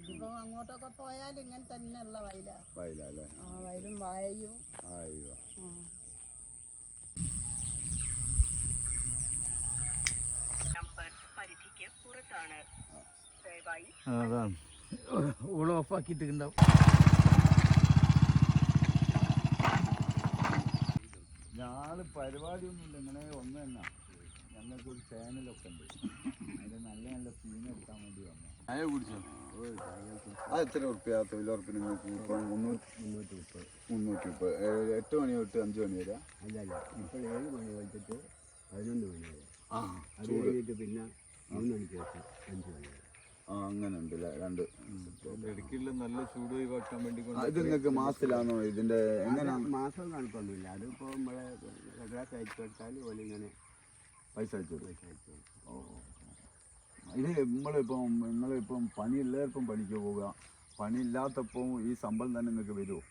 ഇതിപ്പോ അങ്ങോട്ടൊക്കെ പോയാൽ ഇങ്ങനെ തന്നെയുള്ള വയല. വയലല്ലേ? ആ വയലും വായയും. അയ്യോ അതാണ്. ഓൾ ഒന്നും പരിപാടിയൊന്നുമില്ല. ഇങ്ങനെ ഒന്ന് തന്നെ. ഞങ്ങൾക്ക് ഒരു ചാനലൊക്കെ ഉണ്ട്. അതിന്റെ നല്ല നല്ല സീൻ എടുക്കാൻ വേണ്ടി വന്നു. ചായ കുടിച്ചോ? അത് എത്ര ഉറുപ്പ്യ? തൊഴിലുറപ്പിന് നിങ്ങൾക്ക് ഇപ്പം മുന്നൂറ്റി മുന്നൂറ്റി മുപ്പത് മുന്നൂറ്റി മുപ്പത് എട്ട് മണി തൊട്ട് അഞ്ച് മണി വരെ? അല്ലല്ല ഇപ്പോൾ ഏഴ് മണി വെച്ചിട്ട് പതിനൊന്ന് മണി വരെ. ആ അത് കഴിഞ്ഞിട്ട് പിന്നെ മൂന്ന് മണിക്ക് അഞ്ച് മണി വരെ. അങ്ങനെ ഉണ്ടല്ലേ രണ്ട് നല്ല ചൂട് ഒഴിവാക്കാൻ വേണ്ടി ആ, ഇത് നിങ്ങൾക്ക് മാസത്തിലാണോ? ഇതിന്റെ മാസം കണക്കൊന്നുമില്ല. അതിപ്പോൾ നമ്മളെ റെഗുലർ അയച്ചു കൊടുത്താൽ ഓൽ ഇങ്ങനെ പൈസ അയച്ചു പൈസ അയച്ചു കൊടുക്കും. ഇത് നമ്മളിപ്പം നിങ്ങളിപ്പം പണിയില്ലാത്തപ്പം പണിക്ക് പോവുക. പണിയില്ലാത്തപ്പം ഈ ശമ്പളം തന്നെ നിങ്ങൾക്ക് വരുമോ.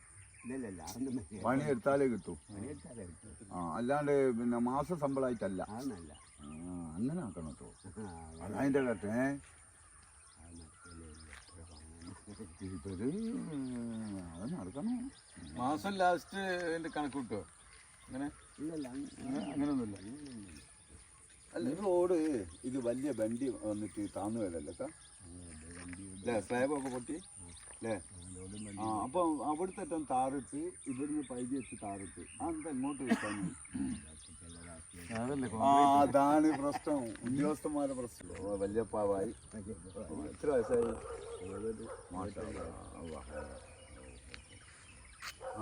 പണി എടുത്താലേ കിട്ടൂ. പണിയെടുത്താലേ കിട്ടൂ. ആ അല്ലാണ്ട് പിന്നെ മാസ ശമ്പളമായിട്ടല്ല അങ്ങനെ ആക്കണം കേട്ടോ ആ, അതതിന്റെ കേട്ടെ അത് നടക്കില്ല. എത്ര പണം? ഇതൊരു അത് നടക്കണം മാസം ലാസ്റ്റ് അതിന്റെ കണക്ക് കിട്ടുമോ അങ്ങനെ? ഇല്ലല്ല അങ്ങനെ- അങ്ങനെയൊന്നുമില്ല. അല്ല. റോഡ് ഇത് വലിയ വണ്ടി വന്നിട്ട് താന്നു വരല്ലേ അല്ലേ? സ്ലാബൊക്കെ പൊട്ടി? അല്ലേ? ആ അപ്പൊ അവിടുത്തെ താറിട്ട് ഇവിടുന്ന് പൈതി വെച്ച് താറിട്ട് അതെന്താ ഇങ്ങോട്ട് ആ അതാണ് പ്രശ്നം. ഉദ്യോഗസ്ഥന്മാരുടെ പ്രശ്നം. വലിയ പാവായി. എത്ര വയസ്സായി.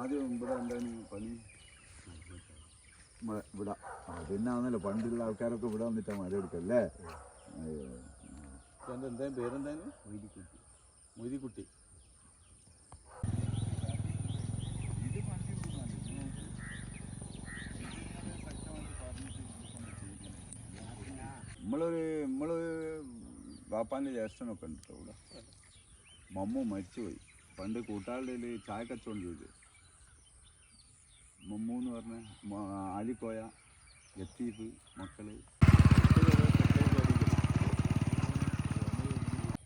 ആദ്യം ഇവിടെ എന്താണ് പണി. ഇവിടെ പിന്നെ ആണല്ലോ പണ്ടുള്ള ആൾക്കാരൊക്കെ ഇവിടെ വന്നിട്ടാ മരം എടുക്കല്ലേ? എന്താ പേരെന്താണ് മൊയ്തിക്കുട്ടി. മൊയ്തിക്കുട്ടി. നമ്മളൊരു നമ്മൾ വാപ്പാന്റെ ജ്യേഷ്ഠനൊക്കെ ഉണ്ട് കേട്ടോ ഇവിടെ. മമ്മു മരിച്ചുപോയി. പണ്ട് കൂട്ടാളുടെ ചായ കച്ചവടം ചെയ്ത്. മമ്മു എന്ന് പറഞ്ഞ ആലിക്കോയ ലത്തീഫ് മക്കൾ.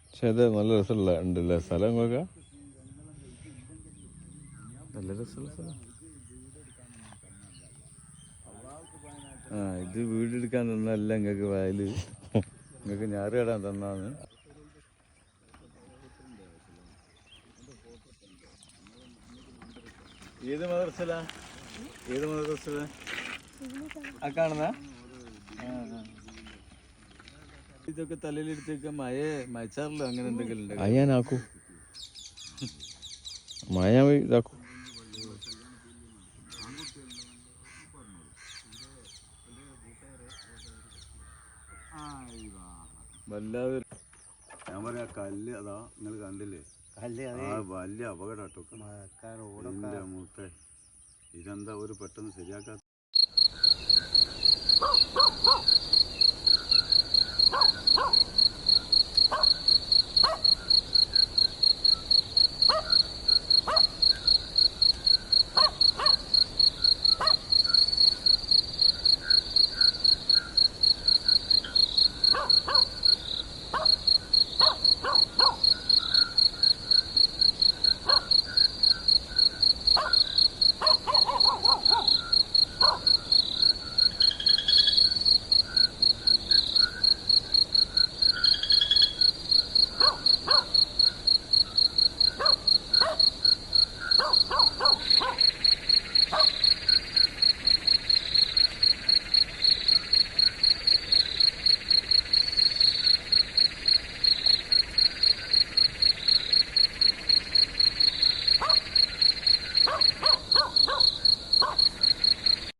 പക്ഷേ അത് നല്ല രസമുള്ള ഉണ്ടല്ലേ സ്ഥലം നോക്കാം നല്ല രസമുള്ള സ്ഥലം. ആ ഇത് വീടെടുക്കാൻ തന്നല്ല നിങ്ങൾക്ക് വയൽ. നിങ്ങൾക്ക് ഞാറുകടാൻ തന്നാന്ന് ഏത് മദർസല ഏത് മദർസല ആ കാണുന്ന? ഇതൊക്കെ തലയിലെടുത്തേക്ക് മയ മയച്ചാറിലോ അങ്ങനെ എന്തെങ്കിലും ഉണ്ടോ? മഴ ഇതാക്കൂ. വല്ലാതെ ഞാൻ പറയാ കല്ല് അതാ നിങ്ങൾ കണ്ടില്ലേ? കല്ല് അത്. ആ വലിയ അപകടം കേട്ടോ മഴക്കാർ റോഡൊക്കെ ഇതെന്താ ഒരു പെട്ടെന്ന് ശരിയാക്കാത്ത Oh, oh.